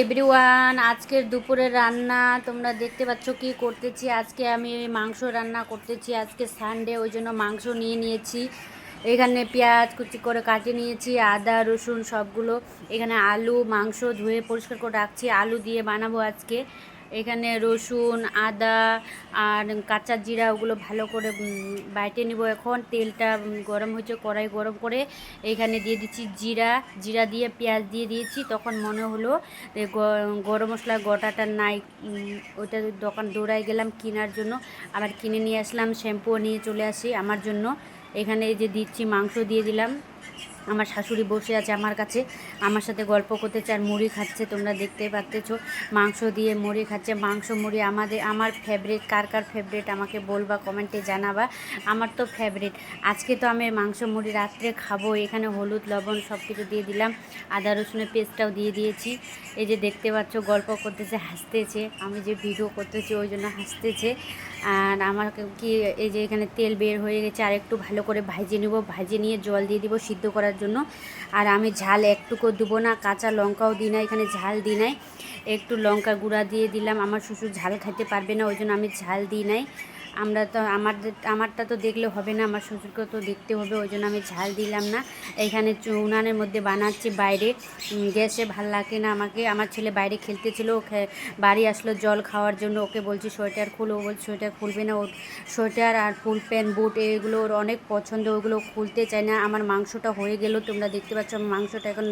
Everyone আজকের দুপুরের রান্না, তোমরা দেখতে পাচ্ছ কি করতেছি। আজকে আমি মাংস রান্না করতেছি, আজকে সানডে ওই জন্য মাংস নিয়ে নিয়েছি। এখানে পেঁয়াজ, কুচি করে কাটে নিয়েছি, আদা, রসুন সবগুলো। এখানে আলু, মাংস ধুয়ে পরিষ্কার করে রাখছি, আলু দিয়ে বানাবো আজকে। এখানে রসুন, আদা আর কাঁচা জিরা ওগুলো ভালো করে বাইটে নিব এখন। তেলটা গরম হয়েছে, কড়াই গরম করে এখানে দিয়ে দিচ্ছি জিরা। জিরা দিয়ে পেঁয়াজ দিয়ে দিয়েছি। তখন মনে হলো গরম মশলা গোটাটা নাই ওটা দোকান দৌড়ায় গেলাম কেনার জন্য। আবার কিনে নিয়ে আসলাম, শ্যাম্পুও নিয়ে চলে আসি আমার জন্য। এখানে যে দিচ্ছি, মাংস দিয়ে দিলাম। আমার শাশুড়ি বসে আছে আমার কাছে। আমার সাথে গল্প করতেছে আর মুড়ি খাচ্ছে, তোমরা দেখতে পাচ্তেছ মাংস দিয়ে মুড়ি খাচ্ছে। মাংস, মুড়ি আমাদের, আমার ফেভারিট কার কার ফেভারিট আমাকে বলবা, কমেন্টে জানাবা। আমার তো ফেভারিট আজকে তো আমি মাংস, মুড়ি রাত্রে খাব। এখানে হলুদ, লবণ সব কিছু দিয়ে দিলাম। আদা, রসুনের পেস্টটাও দিয়ে দিয়েছি। এই যে দেখতে পাচ্ছ, গল্প করতেছে, হাসতেছে। আমি যে ভিডিও করতেছি, ওই জন্য হাসতেছে। আর আমার কি, এই যে এখানে তেল বের হয়ে গেছে আর একটু ভালো করে ভাজিয়ে নেব। ভাজিয়ে নিয়ে জল দিয়ে দিব, সিদ্ধ করার জন্য। আর আমি ঝাল একটুকু দেবো না, কাঁচা লঙ্কাও দিই না, এখানে ঝাল দিই নাই। একটু লঙ্কা গুঁড়া দিয়ে দিলাম, আমার শ্বশুর ঝাল খাইতে পারবে না, ওই জন্য আমি ঝাল দিই নাই। আমরা তো আমাদের আমারটা তো দেখলে হবে না, আমার শ্বশুরকে তো দেখতে হবে, ওই জন্য আমি ঝাল দিলাম না। এখানে উনানের মধ্যে বানাচ্ছি বাইরে। গ্যাসে ভালো লাগে না আমাকে। আমার ছেলে বাইরে খেলতে ছিল বাড়ি আসলো জল খাওয়ার জন্য। ওকে বলছি, সোয়েটার খুলো। বলছে, সোয়েটার খুলবে না। ওর সোয়েটার আর ফুল প্যান্ট, বুট, এগুলো ওর অনেক পছন্দ, ওগুলো খুলতে চায় না। আমার মাংসটা হয়ে গেল, তোমরা দেখতে পাচ্ছ, আমার মাংসটা এখন